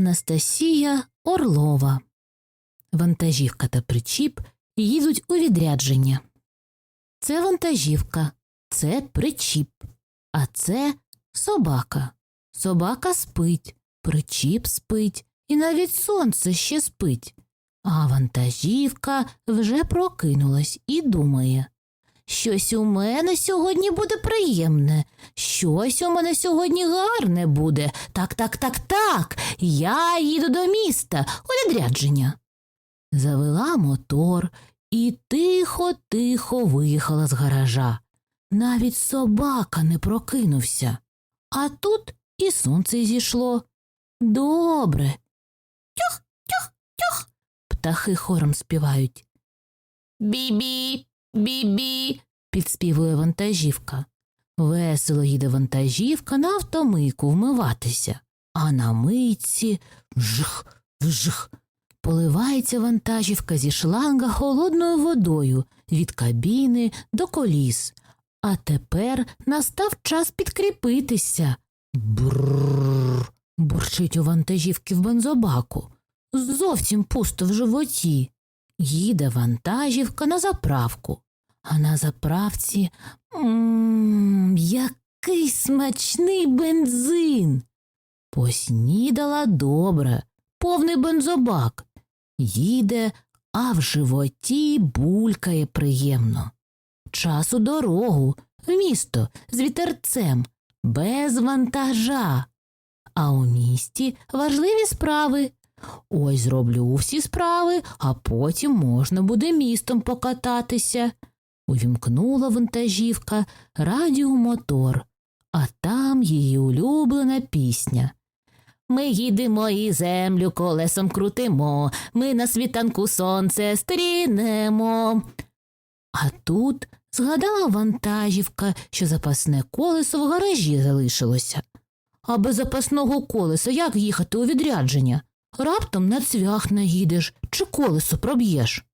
Анастасія Орлова. Вантажівка та причіп їдуть у відрядження. Це вантажівка, це причіп, а це собака. Собака спить, причіп спить, і навіть сонце ще спить. А вантажівка вже прокинулась і думає. Щось у мене сьогодні буде приємне, щось у мене сьогодні гарне буде. Так, так, так, так. Я їду до міста у відрядження. Завела мотор і тихо-тихо виїхала з гаража. Навіть собака не прокинувся. А тут і сонце зійшло. Добре. Тюх, тюх, тюх. Птахи хором співають. Бі-бі, бі-бі, підспівує вантажівка. Весело їде вантажівка на автомийку вмиватися, а на мийці вжих, вжих. Поливається вантажівка зі шланга холодною водою від кабіни до коліс. А тепер настав час підкріпитися. Бррр. бурчить у вантажівки в бензобаку. Зовсім пусто в животі. Їде вантажівка на заправку. А на заправці мм, який смачний бензин. Поснідала добре, повний бензобак. Їде, а в животі булькає приємно. Час у дорогу, місто з вітерцем, без вантажа. А у місті важливі справи. Ось зроблю всі справи, а потім можна буде містом покататися. Увімкнула вантажівка радіомотор, а там її улюблена пісня. Ми їдемо і землю колесом крутимо, ми на світанку сонце стрінемо. А тут згадала вантажівка, що запасне колесо в гаражі залишилося. А без запасного колеса як їхати у відрядження? Раптом на цвях наїдеш чи колесо проб'єш.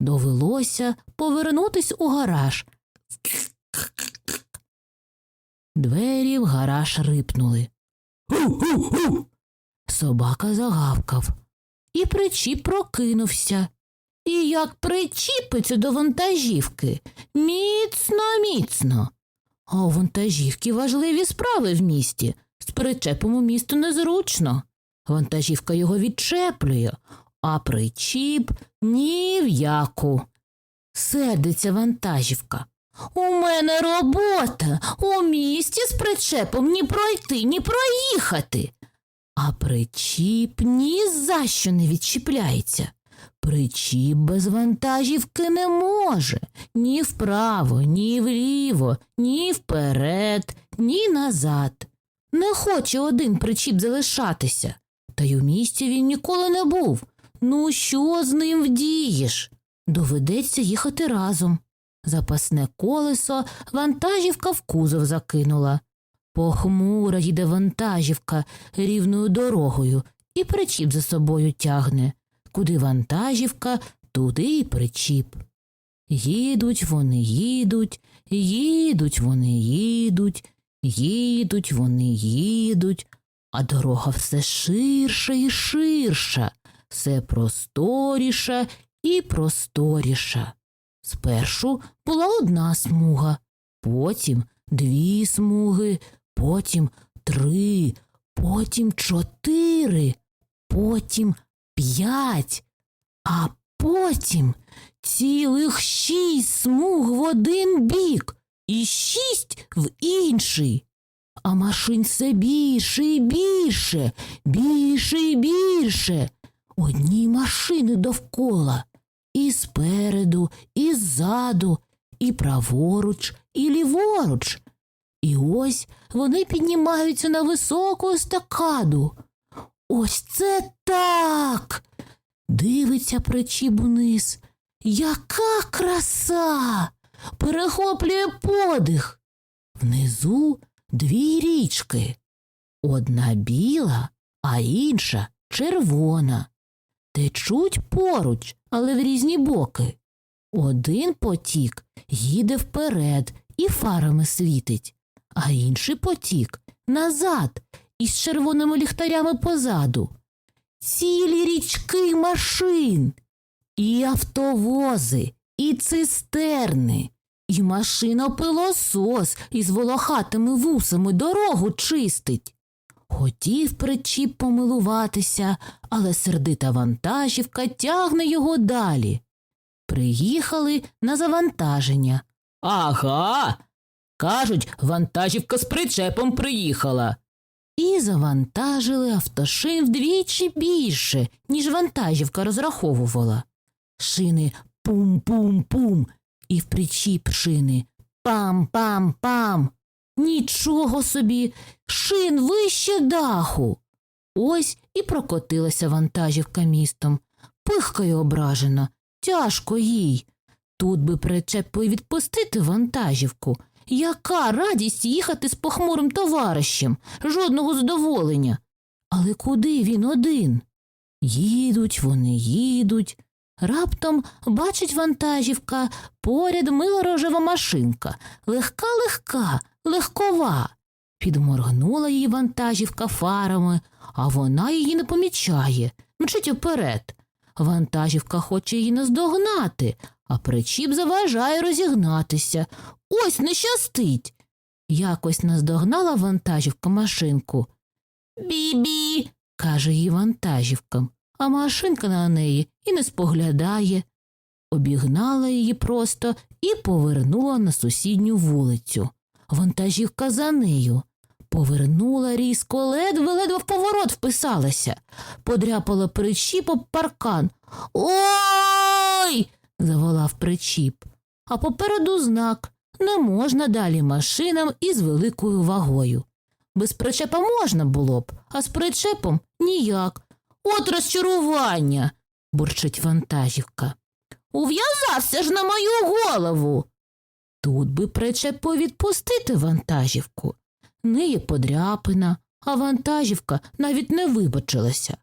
Довелося повернутись у гараж. Двері в гараж рипнули. Гу-гу-гу. Собака загавкав, і причіп прокинувся. І як причіпиться до вантажівки, міцно, міцно. А у вантажівки важливі справи в місті. З причепом у місту незручно. Вантажівка його відчеплює, а причіп ні в яку. Сердиться вантажівка. У мене робота. У місті з причепом ні пройти, ні проїхати. А причіп ні за що не відчіпляється. Причіп без вантажівки не може ні вправо, ні вліво, ні вперед, ні назад. Не хоче один причіп залишатися. Та й у місті він ніколи не був. Ну, що з ним вдієш? Доведеться їхати разом. Запасне колесо вантажівка в кузов закинула. Похмура їде вантажівка рівною дорогою і причіп за собою тягне. Куди вантажівка, туди й причіп. Їдуть вони, їдуть, їдуть вони, їдуть, їдуть вони, їдуть, а дорога все ширша і ширша, все просторіша і просторіша. Спершу була одна смуга, потім дві смуги, потім три, потім чотири, потім п'ять, а потім цілих шість смуг в один бік і шість в інший. А машин все більше і більше, більше і більше. Одні машини довкола. І спереду, і ззаду, і праворуч, і ліворуч. І ось вони піднімаються на високу естакаду. Ось це так. Дивиться причіп униз. Яка краса! Перехоплює подих. Внизу дві річки. Одна біла, а інша червона. Течуть поруч, але в різні боки. Один потік їде вперед і фарами світить, а інший потік назад із червоними ліхтарями позаду. цілі річки машин, і автовози, і цистерни, і машинопилосос із волохатими вусами дорогу чистить. Хотів причіп помилуватися, але сердита вантажівка тягне його далі. Приїхали на завантаження. Ага. Кажуть, вантажівка з причепом приїхала. І завантажили автошин вдвічі більше, ніж вантажівка розраховувала. Шини пум-пум-пум, і в причіп шини пам-пам-пам. Нічого собі, шин вище даху. Ось і прокотилася вантажівка містом. Пихкає ображена, тяжко їй. Тут би причепи відпустити вантажівку. Яка радість їхати з похмурим товаришем, жодного задоволення. Але куди він один? Їдуть, вони їдуть. Раптом бачить вантажівка, поряд мила рожева машинка, легка, легка, легкова. Підморгнула її вантажівка фарами, а вона її не помічає, мчить уперед. Вантажівка хоче її наздогнати, а причіп заважає розігнатися. Ось не щастить. Якось наздогнала вантажівка машинку. Бі-бі, каже їй вантажівка, а машинка на неї і не споглядає. Обігнала її просто і повернула на сусідню вулицю. Вантажівка за нею. Повернула різко, ледве-ледве в поворот вписалася, подряпала причіп об паркан. Ой. заволав причіп. А попереду знак не можна далі машинам із великою вагою. Без причепа можна було б, а з причепом ніяк. От розчарування, бурчить вантажівка. Ув'язався ж на мою голову. Тут би причепу відпустити вантажівку. Неї подряпина, а вантажівка навіть не вибачилася.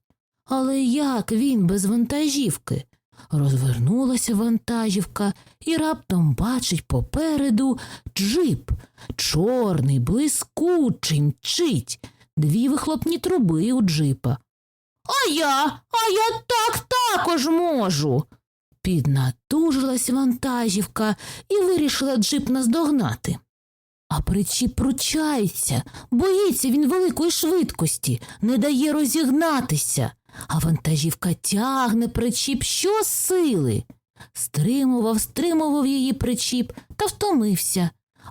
Але як він без вантажівки? Розвернулася вантажівка і раптом бачить попереду джип, чорний, блискучий, мчить, дві вихлопні труби у джипа. А я, а я так також можу. Піднатужилась вантажівка і вирішила джип наздогнати. А причіп пручається, боїться він великої швидкості, не дає розігнатися, а вантажівка тягне причіп щосили. Стримував, стримував її причіп та втомився.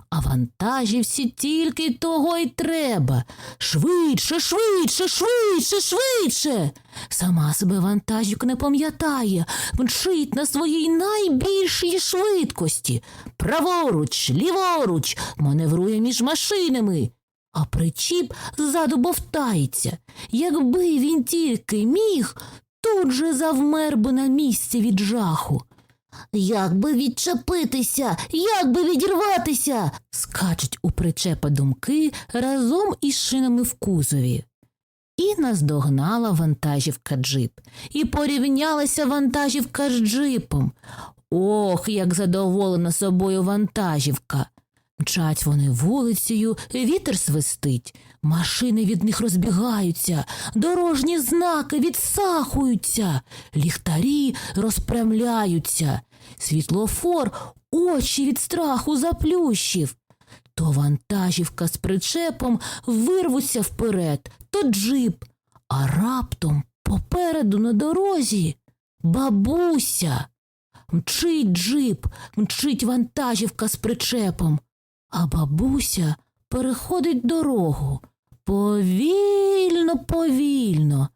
А вантажівці тільки того й треба. Швидше, швидше, швидше, швидше. Сама себе вантажівка не пам'ятає, мчить на своїй найбільшій швидкості. Праворуч, ліворуч, маневрує між машинами. А причіп ззаду бовтається. Якби він тільки міг, тут же завмер би на місці від жаху. Як би відчепитися, як би відірватися, скачуть у причепа думки разом із шинами в кузові. І наздогнала вантажівка джип, і порівнялася вантажівка з джипом. Ох, як задоволена собою вантажівка. Мчать вони вулицею, вітер свистить, машини від них розбігаються, дорожні знаки відсахуються, ліхтарі розпрямляються, світлофор очі від страху заплющив. То вантажівка з причепом вирвуться вперед, то джип, а раптом попереду на дорозі бабуся. Мчить джип, мчить вантажівка з причепом, а бабуся переходить дорогу повільно, повільно.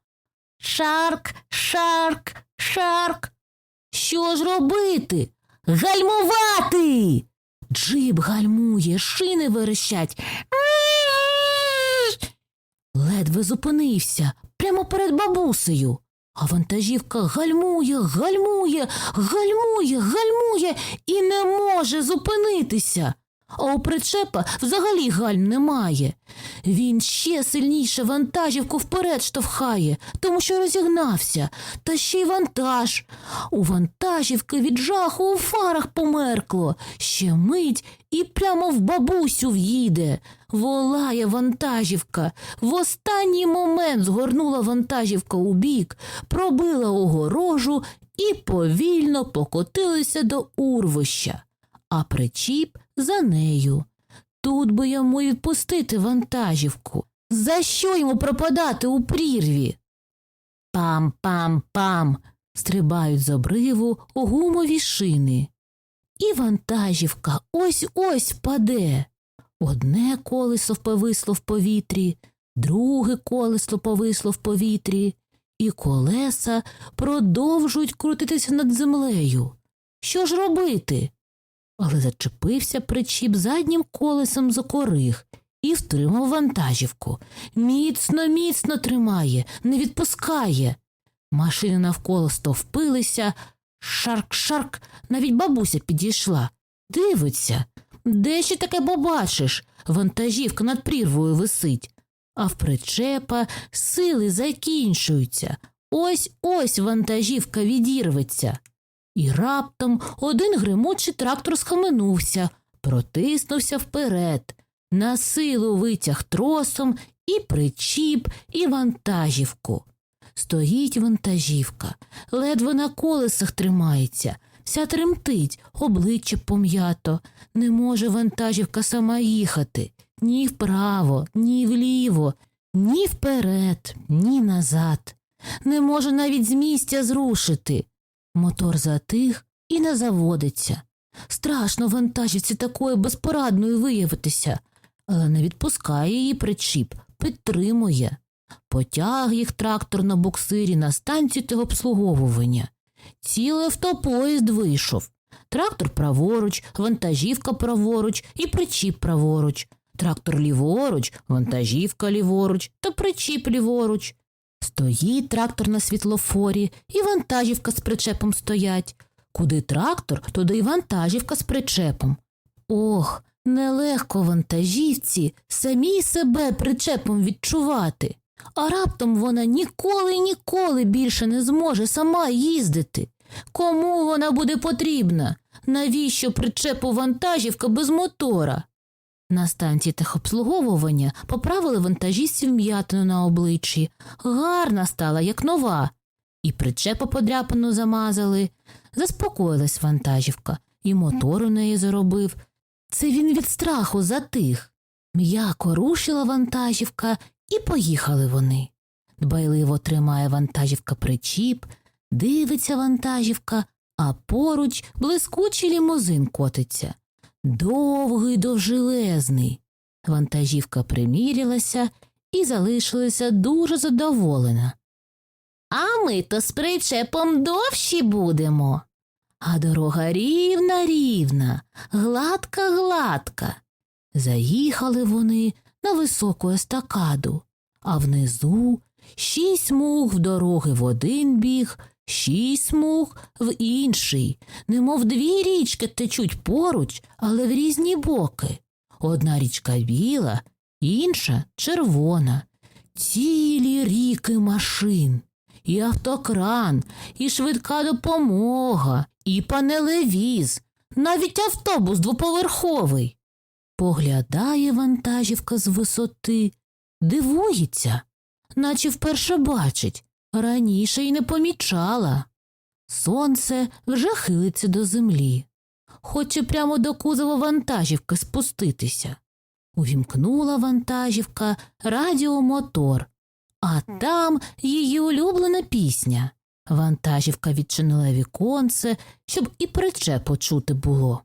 Шарк, шарк, шарк. Що ж робити? Гальмувати. Джип гальмує, шини верещать. Ледве зупинився прямо перед бабусею. А вантажівка гальмує, гальмує, гальмує, гальмує і не може зупинитися. А у причепа взагалі гальм немає. Він ще сильніше вантажівку вперед штовхає, тому що розігнався, та ще й вантаж. У вантажівки від жаху у фарах померкло, ще мить і прямо в бабусю в'їде. Волає вантажівка. В останній момент згорнула вантажівка у бік, пробила огорожу і повільно покотилася до урвища, а причіп за нею. Тут би йому відпустити вантажівку. За що йому пропадати у прірві? Пам-пам-пам. стрибають з обриву гумові шини. І вантажівка ось ось впаде. Одне колесо повисло в повітрі, друге колесо повисло в повітрі, і колеса продовжують крутитися над землею. Що ж робити? Але зачепився причіп заднім колесом за корих і втримав вантажівку. Міцно, міцно тримає, не відпускає. Машини навколо стовпилися, шарк-шарк, навіть бабуся підійшла. Дивиться, де ще таке побачиш? Вантажівка над прірвою висить, а в причепа сили закінчуються. Ось ось вантажівка відірветься. І раптом один гримучий трактор схаменувся, протиснувся вперед, на силу витяг тросом і причіп, і вантажівку. Стоїть вантажівка, ледве на колесах тримається, вся тремтить, обличчя пом'ято. Не може вантажівка сама їхати ні вправо, ні вліво, ні вперед, ні назад. Не може навіть з місця зрушити. Мотор затих і не заводиться. Страшно вантажівці такою безпорадною виявитися, але не відпускає її причіп, підтримує. Потяг їх трактор на буксирі на станцію техобслуговування. Цілий автопоїзд вийшов. Трактор праворуч, вантажівка праворуч і причіп праворуч. Трактор ліворуч, вантажівка ліворуч та причіп ліворуч. Стоїть трактор на світлофорі, і вантажівка з причепом стоять. Куди трактор, туди й вантажівка з причепом. Ох, нелегко вантажівці самій себе причепом відчувати. А раптом вона ніколи ніколи більше не зможе сама їздити. Кому вона буде потрібна? Навіщо причепу вантажівка без мотора? На станції техобслуговування поправили вантажістів м'ятину на обличчі. Гарна стала, як нова. І причепу подряпану замазали. Заспокоїлась вантажівка, і мотор у неї заробив. Це він від страху затих. М'яко рушила вантажівка, і поїхали вони. Дбайливо тримає вантажівка причіп, дивиться вантажівка, а поруч блискучий лімузин котиться. Довгий довжелезний. Вантажівка примірялася і залишилася дуже задоволена. А ми то з причепом довші будемо. А дорога рівна рівна, гладка гладка. Заїхали вони на високу естакаду, а внизу шість смуг в дороги в один біг, шість смуг в інший, немов дві річки течуть поруч, але в різні боки. Одна річка біла, інша червона. Цілі ріки машин, і автокран, і швидка допомога, і панелевіз, навіть автобус двоповерховий. Поглядає вантажівка з висоти, дивується, наче вперше бачить, раніше й не помічала. Сонце вже хилиться до землі, хоче прямо до кузова вантажівки спуститися. Увімкнула вантажівка радіомотор, а там її улюблена пісня. Вантажівка відчинила віконце, щоб і причепу чути було.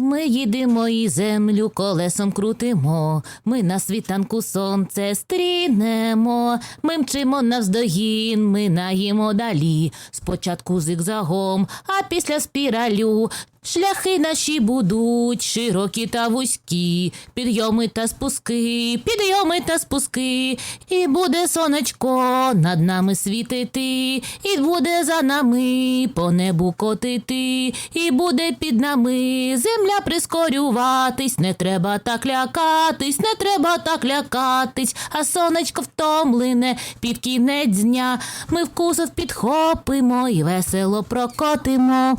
Ми їдемо і землю колесом крутимо, ми на світанку сонце стрінемо, ми мчимо навздогін, ми наїмо далі, спочатку зигзагом, а після спіралю. Шляхи наші будуть широкі та вузькі, підйоми та спуски, підйоми та спуски, і буде сонечко над нами світити, і буде за нами по небу котити, і буде під нами земля прискорюватись, не треба так лякатись, не треба так лякатись, а сонечко втомлене під кінець дня. Ми вкусов підхопимо і весело прокотимо.